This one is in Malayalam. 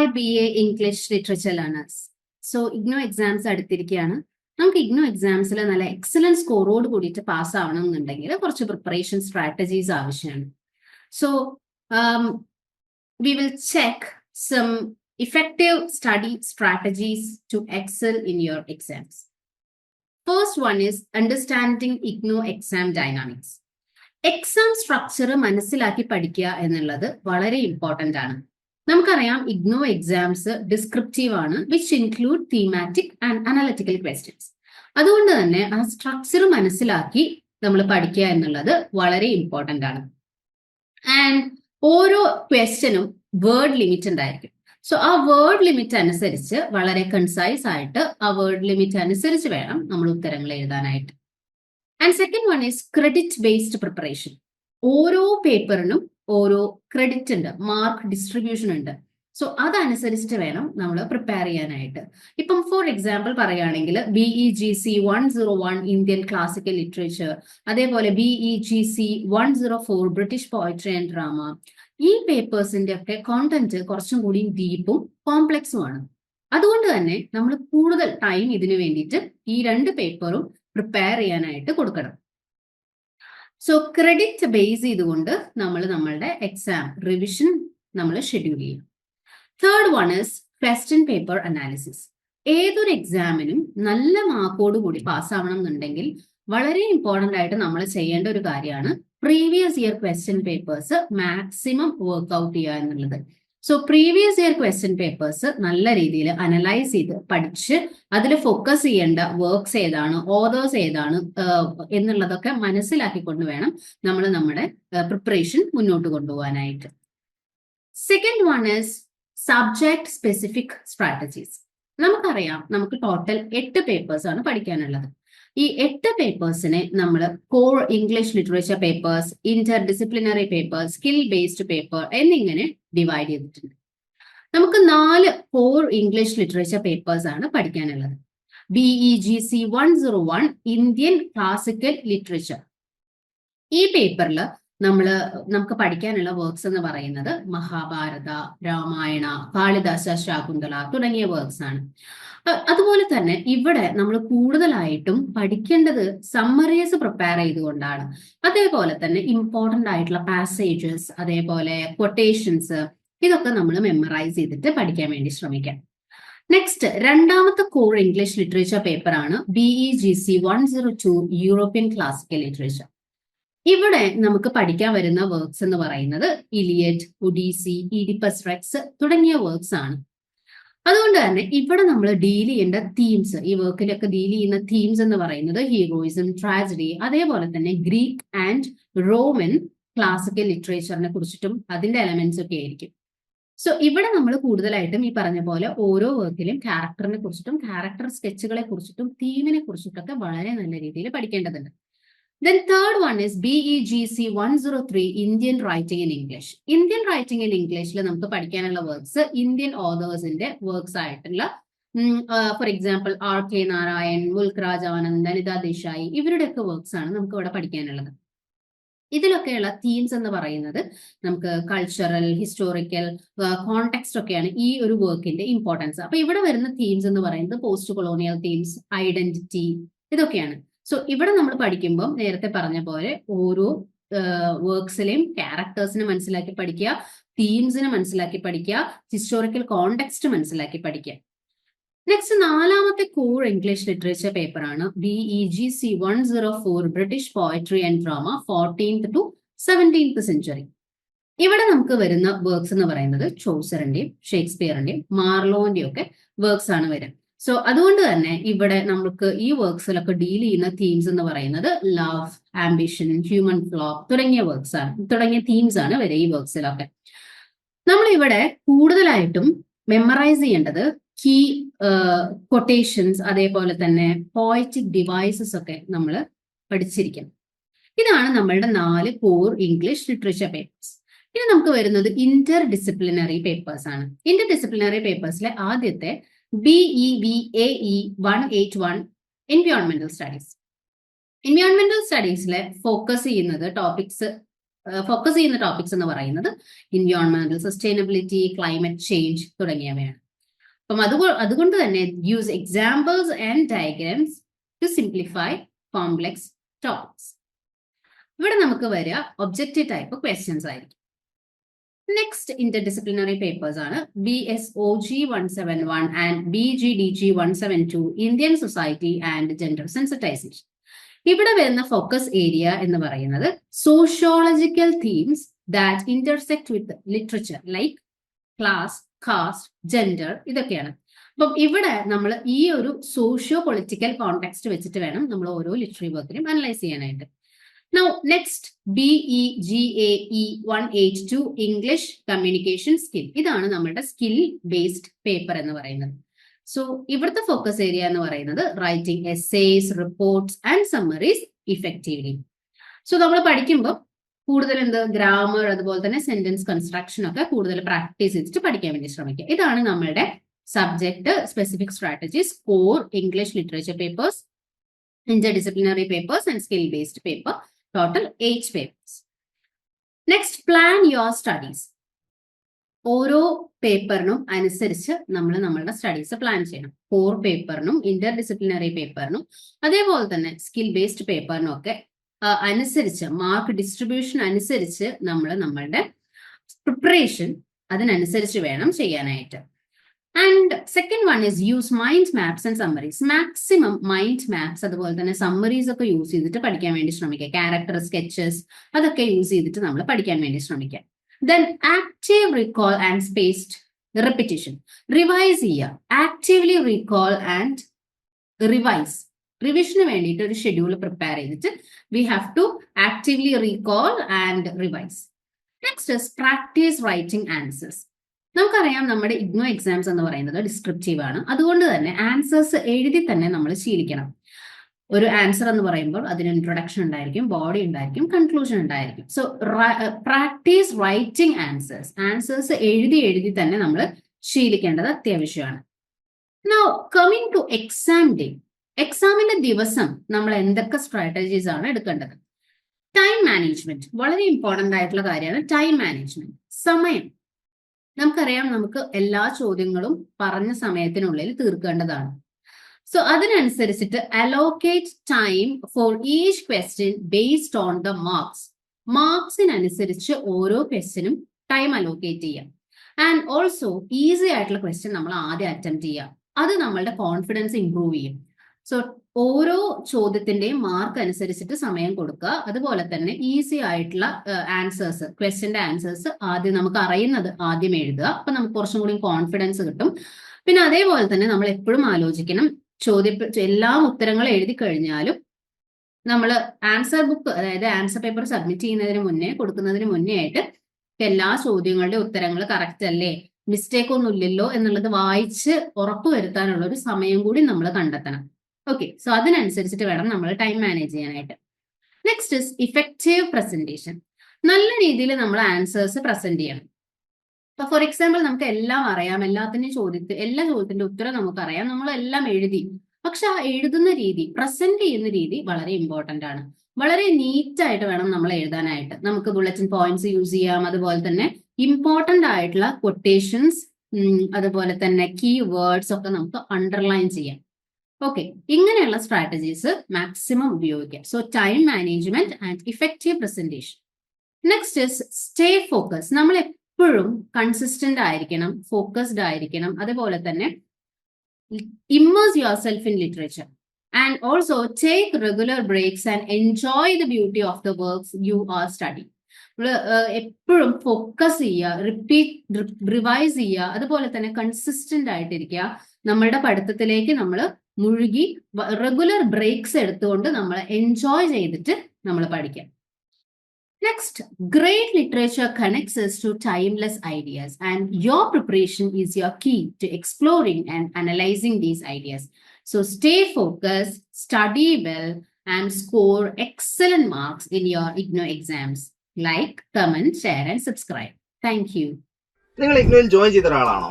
Hi B A English literature learners so IGNOU exams അടുത്തിരിക്കുകയാണ്. നമുക്ക് ഇഗ്നോ എക്സാംസിൽ നല്ല എക്സലൻസ് സ്കോറോട് കൂടിയിട്ട് പാസ് ആവണം എന്നുണ്ടെങ്കിൽ കുറച്ച് പ്രിപ്പറേഷൻ സ്ട്രാറ്റജീസ് ആവശ്യമാണ്. So we will check some effective study strategies to excel in your exams First one is understanding IGNOU exam dynamics. Exam structure മനസ്സിലാക്കി പഠിക്കുക എന്നുള്ളത് വളരെ ഇമ്പോർട്ടന്റ് ആണ്. നമുക്കറിയാം ഇഗ്നോ എക്സാംസ് ഡിസ്ക്രിപ്റ്റീവ് ആണ് which include thematic and analytical questions അതുകൊണ്ട് തന്നെ ആ സ്ട്രക്ചർ മനസ്സിലാക്കി നമ്മൾ പഠിക്കുക എന്നുള്ളത് വളരെ ഇമ്പോർട്ടന്റ് ആണ്. ആൻഡ് ഓരോ ക്വസ്റ്റ്യനും വേർഡ് ലിമിറ്റ് ഉണ്ടായിരിക്കും. സോ ആ വേർഡ് ലിമിറ്റ് അനുസരിച്ച് വളരെ കൺസൈസ് ആയിട്ട് ആ വേർഡ് ലിമിറ്റ് അനുസരിച്ച് വേണം നമ്മൾ ഉത്തരങ്ങൾ എഴുതാനായിട്ട്. And second one is credit based preparation ഓരോ പേപ്പറിനും ഓരോ ക്രെഡിറ്റ് ഉണ്ട് മാർക്ക് ഡിസ്ട്രിബ്യൂഷൻ ഉണ്ട്. സോ അതനുസരിച്ചിട്ട് വേണം നമ്മൾ പ്രിപ്പയർ ചെയ്യാനായിട്ട്. ഇപ്പം ഫോർ എക്സാമ്പിൾ പറയുകയാണെങ്കിൽ B E G C one zero one Indian classical literature അതേപോലെ B E G C one zero four British poetry and drama ഈ പേപ്പേഴ്സിന്റെ ഒക്കെ കോണ്ടന്റ് കുറച്ചും കൂടി ഡീപ്പും കോംപ്ലക്സും ആണ്. അതുകൊണ്ട് തന്നെ നമ്മൾ കൂടുതൽ ടൈം ഇതിനു വേണ്ടിയിട്ട് ഈ രണ്ട് പേപ്പറും പ്രിപ്പയർ ചെയ്യാനായിട്ട് കൊടുക്കണം. സോ ക്രെഡിറ്റ് ബേസ് ചെയ്തുകൊണ്ട് നമ്മൾ നമ്മളുടെ എക്സാം റിവിഷൻ നമ്മൾ ഷെഡ്യൂൾ ചെയ്യും. Third one is question paper analysis ഏതൊരു എക്സാമിനും നല്ല മാർക്കോട് കൂടി പാസ്സാവണം എന്നുണ്ടെങ്കിൽ വളരെ ഇമ്പോർട്ടന്റ് ആയിട്ട് നമ്മൾ ചെയ്യേണ്ട ഒരു കാര്യമാണ് previous year question papers maximum work out ചെയ്യുക എന്നുള്ളത്. So previous year question papers നല്ല രീതിയിൽ അനലൈസ് ചെയ്ത് പഠിച്ച് അതിൽ ഫോക്കസ് ചെയ്യേണ്ട വർക്ക്സ് ഏതാണ് ഓതേഴ്സ് ഏതാണ് എന്നുള്ളതൊക്കെ മനസ്സിലാക്കിക്കൊണ്ട് വേണം നമ്മൾ നമ്മുടെ പ്രിപ്പറേഷൻ മുന്നോട്ട് കൊണ്ടുപോകാനായിട്ട്. Second one is subject specific strategies നമുക്കറിയാം നമുക്ക് ടോട്ടൽ എട്ട് പേപ്പേഴ്സ് ആണ് പഠിക്കാനുള്ളത്. ഈ എട്ട് പേപ്പേഴ്സിനെ നമ്മൾ core English literature papers interdisciplinary papers skill based paper എന്നിങ്ങനെ ഡിവൈഡ് ചെയ്തിട്ടുണ്ട്. നമുക്ക് നാല് കോർ ഇംഗ്ലീഷ് ലിറ്ററേച്ചർ പേപ്പേഴ്സ് ആണ് പഠിക്കാനുള്ളത്. B E G C one zero one Indian classical literature ഈ പേപ്പറിൽ നമ്മൾ നമുക്ക് പഠിക്കാനുള്ള വർക്ക്സ് എന്ന് പറയുന്നത് മഹാഭാരത രാമായണ കാളിദാസ ശാകുന്തള തുടങ്ങിയ വർക്ക്സ് ആണ്. അതുപോലെ തന്നെ ഇവിടെ നമ്മൾ കൂടുതലായിട്ടും പഠിക്കേണ്ടത് സമ്മറീസ് പ്രിപ്പയർ ചെയ്തുകൊണ്ടാണ്. അതേപോലെ തന്നെ ഇമ്പോർട്ടന്റ് ആയിട്ടുള്ള പാസേജസ് അതേപോലെ കൊട്ടേഷൻസ് ഇതൊക്കെ നമ്മൾ മെമ്മറൈസ് ചെയ്തിട്ട് പഠിക്കാൻ വേണ്ടി ശ്രമിക്കാം. നെക്സ്റ്റ് രണ്ടാമത്തെ കോർ ഇംഗ്ലീഷ് ലിറ്ററേച്ചർ പേപ്പറാണ് B E G C one zero two European classical literature ഇവിടെ നമുക്ക് പഠിക്കാൻ വരുന്ന വർക്ക്സ് എന്ന് പറയുന്നത് ഇലിയറ്റ് ഒഡീസി ഇഡിപ്പസ് റെക്സ് തുടങ്ങിയ വർക്ക്സ് ആണ്. അതുകൊണ്ട് തന്നെ ഇവിടെ നമ്മൾ ഡീൽ ചെയ്യേണ്ട തീംസ് ഈ വർക്കിലൊക്കെ ഡീൽ ചെയ്യുന്ന തീംസ് എന്ന് പറയുന്നത് ഹീറോയിസം ട്രാജഡി അതേപോലെ തന്നെ ഗ്രീക്ക് ആൻഡ് റോമൻ ക്ലാസിക്കൽ ലിറ്ററേച്ചറിനെ കുറിച്ചിട്ടും അതിന്റെ എലമെന്റ്സ് ഒക്കെ ആയിരിക്കും. സോ ഇവിടെ നമ്മൾ കൂടുതലായിട്ടും ഈ പറഞ്ഞ പോലെ ഓരോ വർക്കിലും ക്യാരക്ടറിനെ കുറിച്ചിട്ടും ക്യാരക്ടർ സ്കെച്ചുകളെ കുറിച്ചിട്ടും തീമിനെ കുറിച്ചിട്ടൊക്കെ വളരെ നല്ല രീതിയിൽ പഠിക്കേണ്ടതുണ്ട്. B E G C one zero three Indian writing in English Indian writing in ഇംഗ്ലീഷിൽ നമുക്ക് പഠിക്കാനുള്ള വർക്ക്സ് ഇന്ത്യൻ ഓതേഴ്സിന്റെ വർക്ക്സ് ആയിട്ടുള്ള for example R K Narayan Mulk Raj Anand Anita Desai ഇവരുടെയൊക്കെ വർക്ക്സ് ആണ് നമുക്ക് ഇവിടെ പഠിക്കാനുള്ളത്. ഇതിലൊക്കെയുള്ള തീംസ് എന്ന് പറയുന്നത് നമുക്ക് കൾച്ചറൽ ഹിസ്റ്റോറിക്കൽ കോണ്ടെക്സ്റ്റ് ഒക്കെയാണ് ഈ ഒരു വർക്കിന്റെ ഇമ്പോർട്ടൻസ് അപ്പൊ ഇവിടെ വരുന്ന തീംസ് എന്ന് പറയുന്നത് പോസ്റ്റ് കൊളോണിയൽ തീംസ് ഐഡന്റിറ്റി ഇതൊക്കെയാണ്. സോ ഇവിടെ നമ്മൾ പഠിക്കുമ്പോൾ നേരത്തെ പറഞ്ഞ പോലെ ഓരോ വർക്ക്സിലെയും ക്യാരക്ടേഴ്സിനെ മനസ്സിലാക്കി പഠിക്കുക തീംസിനെ മനസ്സിലാക്കി പഠിക്കുക ഹിസ്റ്റോറിക്കൽ കോണ്ടെക്സ്റ്റ് മനസ്സിലാക്കി പഠിക്കുക. നെക്സ്റ്റ് നാലാമത്തെ കോർ ഇംഗ്ലീഷ് ലിറ്ററേച്ചർ പേപ്പറാണ് B E G C one zero four British poetry and drama fourteenth to seventeenth century ഇവിടെ നമുക്ക് വരുന്ന വർക്ക്സ് എന്ന് പറയുന്നത് ചോസറിന്റെയും ഷേക്സ്പിയറിന്റെയും മാർലോന്റെയും ഒക്കെ വർക്ക്സ് ആണ് വരിക. സോ അതുകൊണ്ട് തന്നെ ഇവിടെ നമുക്ക് ഈ വർക്ക്സിലൊക്കെ ഡീൽ ചെയ്യുന്ന തീംസ് എന്ന് പറയുന്നത് ലവ് ആംബിഷൻ ഹ്യൂമൻ ഫ്ലോ തുടങ്ങിയ വർക്ക്സ് ആണ്. തുടങ്ങിയ തീംസ് ആണ് വരെ ഈ വർക്ക്സിലൊക്കെ നമ്മൾ ഇവിടെ കൂടുതലായിട്ടും മെമ്മറൈസ് ചെയ്യേണ്ടത് കീ കൊട്ടേഷൻസ് അതേപോലെ തന്നെ പോയറ്റിക് ഡിവൈസസ് ഒക്കെ നമ്മൾ പഠിച്ചിരിക്കണം. ഇതാണ് നമ്മളുടെ നാല് കോർ ഇംഗ്ലീഷ് ലിറ്ററേച്ചർ പേപ്പേഴ്സ് ഇനി നമുക്ക് വരുന്നത് ഇന്റർ ഡിസിപ്ലിനറി പേപ്പേഴ്സ് ആണ്. ഇന്റർ ഡിസിപ്ലിനറി പേപ്പേഴ്സിലെ ആദ്യത്തെ ബിഇ വൺ എയ്റ്റ് വൺ എൻവയോൺമെന്റൽ സ്റ്റഡീസ് എൻവയോൺമെന്റൽ സ്റ്റഡീസിലെ ഫോക്കസ് ചെയ്യുന്നത് ടോപ്പിക്സ് ഫോക്കസ് ചെയ്യുന്ന ടോപ്പിക്സ് എന്ന് പറയുന്നത് എൻവയോൺമെന്റൽ സസ്റ്റൈനബിലിറ്റി ക്ലൈമറ്റ് ചേഞ്ച് തുടങ്ങിയവയാണ്. അപ്പം അതുകൊണ്ട് അതുകൊണ്ട് തന്നെ use examples and diagrams to simplify complex topics ഇവിടെ നമുക്ക് വരിക ഒബ്ജക്റ്റീവ് ടൈപ്പ് ക്വസ്റ്റ്യൻസ് ആയിരിക്കും. നെക്സ്റ്റ് ഇന്റർ ഡിസിപ്ലിനറി പേപ്പേഴ്സ് ആണ് B S O G one seven one and B G D G one seven two Indian society and gender sensitization ഇവിടെ വരുന്ന ഫോക്കസ് ഏരിയ എന്ന് പറയുന്നത് sociological themes that intersect with literature like class caste gender ഇതൊക്കെയാണ്. അപ്പം ഇവിടെ നമ്മൾ ഈ ഒരു സോഷ്യോ പൊളിറ്റിക്കൽ കോണ്ടെക്സ്റ്റ് വെച്ചിട്ട് വേണം നമ്മൾ ഓരോ ലിറ്റററി വർക്കിനും അനലൈസ് ചെയ്യാനായിട്ട്. Now, next, E BEGAE 182 English Communication Skill. ഇതാണ് നമ്മുടെ സ്കിൽ ബേസ്ഡ് പേപ്പർ എന്ന് പറയുന്നത്. സോ ഇവിടുത്തെ ഫോക്കസ് ഏരിയ എന്ന് പറയുന്നത് writing essays reports and summaries effectively so നമ്മൾ പഠിക്കുമ്പോൾ കൂടുതൽ എന്ത്? ഗ്രാമർ അതുപോലെ തന്നെ സെന്റൻസ് കൺസ്ട്രക്ഷൻ ഒക്കെ കൂടുതൽ പ്രാക്ടീസ് ചെയ്തിട്ട് പഠിക്കാൻ വേണ്ടി ശ്രമിക്കുക. ഇതാണ് നമ്മളുടെ subject specific strategies core English literature papers interdisciplinary papers and skill based paper. Total eight papers. Next plan your studies. ഓരോ പേപ്പറിനും അനുസരിച്ച് നമ്മൾ നമ്മളുടെ സ്റ്റഡീസ് പ്ലാൻ ചെയ്യണം. കോർ പേപ്പറിനും ഇന്റർ ഡിസിപ്ലിനറി പേപ്പറിനും അതേപോലെ തന്നെ സ്കിൽ ബേസ്ഡ് പേപ്പറിനും ഒക്കെ അനുസരിച്ച് മാർക്ക് ഡിസ്ട്രിബ്യൂഷൻ അനുസരിച്ച് നമ്മൾ നമ്മളുടെ പ്രിപ്പറേഷൻ അതിനനുസരിച്ച് വേണം ചെയ്യാനായിട്ട്. And second one is use mind maps and summaries maximum mind maps അതുപോലെ തന്നെ സമ്മറീസ് ഒക്കെ യൂസ് ചെയ്തിട്ട് പഠിക്കാൻ വേണ്ടി ശ്രമിക്കുക. ക്യാരക്ടർ സ്കെച്ചസ് അതൊക്കെ യൂസ് ചെയ്തിട്ട് നമ്മൾ പഠിക്കാൻ വേണ്ടി ശ്രമിക്കുക. Then active recall and spaced repetition revise ചെയ്യുക. ആക്റ്റീവ്ലി റീകോൾ ആൻഡ് റിവൈസ് റിവിഷന് വേണ്ടിയിട്ട് ഒരു ഷെഡ്യൂൾ പ്രിപ്പയർ ചെയ്തിട്ട് we have to actively recall and revise next practice writing answers നമുക്കറിയാം നമ്മുടെ ഇഗ്നോ എക്സാംസ് എന്ന് പറയുന്നത് ഡിസ്ക്രിപ്റ്റീവ് ആണ്. അതുകൊണ്ട് തന്നെ ആൻസേഴ്സ് എഴുതി തന്നെ നമ്മൾ ശീലിക്കണം. ഒരു ആൻസർ എന്ന് പറയുമ്പോൾ അതിന് ഇൻട്രൊഡക്ഷൻ ഉണ്ടായിരിക്കും ബോഡി ഉണ്ടായിരിക്കും കൺക്ലൂഷൻ ഉണ്ടായിരിക്കും. So practice writing answers answers എഴുതി എഴുതി തന്നെ നമ്മൾ ശീലിക്കേണ്ടത് അത്യാവശ്യമാണ്. Now coming to exam day എക്സാമിന്റെ ദിവസം നമ്മൾ എന്തൊക്കെ സ്ട്രാറ്റജീസ് ആണ് എടുക്കേണ്ടത്? ടൈം മാനേജ്മെന്റ് വളരെ ഇമ്പോർട്ടന്റ് ആയിട്ടുള്ള കാര്യമാണ് ടൈം മാനേജ്മെന്റ് സമയം. നമുക്കറിയാം നമുക്ക് എല്ലാ ചോദ്യങ്ങളും പറഞ്ഞ സമയത്തിനുള്ളിൽ തീർക്കേണ്ടതാണ്. സോ അതിനനുസരിച്ചിട്ട് allocate time for each question based on the marks മാർക്സിനനുസരിച്ച് ഓരോ ക്വസ്റ്റ്യനും ടൈം അലോക്കേറ്റ് ചെയ്യാം. ആൻഡ് ഓൾസോ ഈസി ആയിട്ടുള്ള ക്വസ്റ്റ്യൻ നമ്മൾ ആദ്യം അറ്റംപ്റ്റ് ചെയ്യാം. അത് നമ്മളുടെ കോൺഫിഡൻസ് ഇംപ്രൂവ് ചെയ്യും. സോ ഓരോ ചോദ്യത്തിന്റെയും മാർക്ക് അനുസരിച്ചിട്ട് സമയം കൊടുക്കുക. അതുപോലെ തന്നെ ഈസി ആയിട്ടുള്ള ആൻസേഴ്സ് ക്വസ്റ്റ്യന്റെ ആൻസേഴ്സ് ആദ്യം നമുക്ക് അറിയുന്നത് ആദ്യം എഴുതുക. അപ്പൊ നമുക്ക് കുറച്ചും കൂടി കോൺഫിഡൻസ് കിട്ടും. പിന്നെ അതേപോലെ തന്നെ നമ്മൾ എപ്പോഴും ആലോചിക്കണം. ചോദ്യ എല്ലാ ഉത്തരങ്ങളും എഴുതി കഴിഞ്ഞാലും നമ്മൾ ആൻസർ ബുക്ക് അതായത് ആൻസർ പേപ്പർ സബ്മിറ്റ് ചെയ്യുന്നതിന് മുന്നേ കൊടുക്കുന്നതിന് മുന്നേ ആയിട്ട് എല്ലാ ചോദ്യങ്ങളുടെ ഉത്തരങ്ങൾ കറക്റ്റ് അല്ലേ? മിസ്റ്റേക്ക് ഒന്നും ഇല്ലല്ലോ എന്നുള്ളത് വായിച്ച് ഉറപ്പുവരുത്താനുള്ള ഒരു സമയം കൂടി നമ്മൾ കണ്ടെത്തണം. ഓക്കെ സോ അതിനനുസരിച്ചിട്ട് വേണം നമ്മൾ ടൈം മാനേജ് ചെയ്യാനായിട്ട്. നെക്സ്റ്റ് ഇസ് ഇഫക്റ്റീവ് പ്രസന്റേഷൻ നല്ല രീതിയിൽ നമ്മൾ ആൻസേഴ്സ് പ്രസന്റ് ചെയ്യണം. ഇപ്പൊ ഫോർ എക്സാമ്പിൾ നമുക്ക് എല്ലാം അറിയാം എല്ലാത്തിന്റെയും ചോദ്യത്തിൽ എല്ലാ ചോദ്യത്തിന്റെ ഉത്തരം നമുക്ക് അറിയാം നമ്മൾ എല്ലാം എഴുതി. പക്ഷെ ആ എഴുതുന്ന രീതി പ്രസന്റ് ചെയ്യുന്ന രീതി വളരെ ഇമ്പോർട്ടന്റ് ആണ്. വളരെ നീറ്റ് ആയിട്ട് വേണം നമ്മൾ എഴുതാനായിട്ട്. നമുക്ക് ബുള്ളറ്റിൻ പോയിന്റ്സ് യൂസ് ചെയ്യാം അതുപോലെ തന്നെ ഇമ്പോർട്ടന്റ് ആയിട്ടുള്ള കൊട്ടേഷൻസ് അതുപോലെ തന്നെ കീ വേർഡ്സ് ഒക്കെ നമുക്ക് അണ്ടർലൈൻ ചെയ്യാം. ഓക്കെ ഇങ്ങനെയുള്ള സ്ട്രാറ്റജീസ് മാക്സിമം ഉപയോഗിക്കാം. So time management and effective presentation next is stay focus നമ്മൾ എപ്പോഴും കൺസിസ്റ്റന്റ് ആയിരിക്കണം ഫോക്കസ്ഡ് ആയിരിക്കണം. അതുപോലെ തന്നെ immerse yourself in literature and also take regular breaks and enjoy the beauty of the works you are study എപ്പോഴും ഫോക്കസ് ചെയ്യുക റിപ്പീറ്റ് റിവൈസ് ചെയ്യുക. അതുപോലെ തന്നെ കൺസിസ്റ്റന്റ് ആയിട്ടിരിക്കുക. നമ്മളുടെ പഠിത്തത്തിലേക്ക് നമ്മൾ മുഴുകി റെഗുലർ ബ്രേക്സ് എടുത്തുകൊണ്ട് നമ്മൾ എൻജോയ് ചെയ്തിട്ട് നമ്മൾ പഠിക്കാം. Next great literature connects to timeless ideas and your preparation is your key to exploring and analysing these ideas so stay focus study well and score excellent marks in your IGNOU exams like comment share and subscribe thank you നിങ്ങൾ ഇഗ്നോയിൽ ജോയിൻ ചെയ്ത ഒരാളാണോ?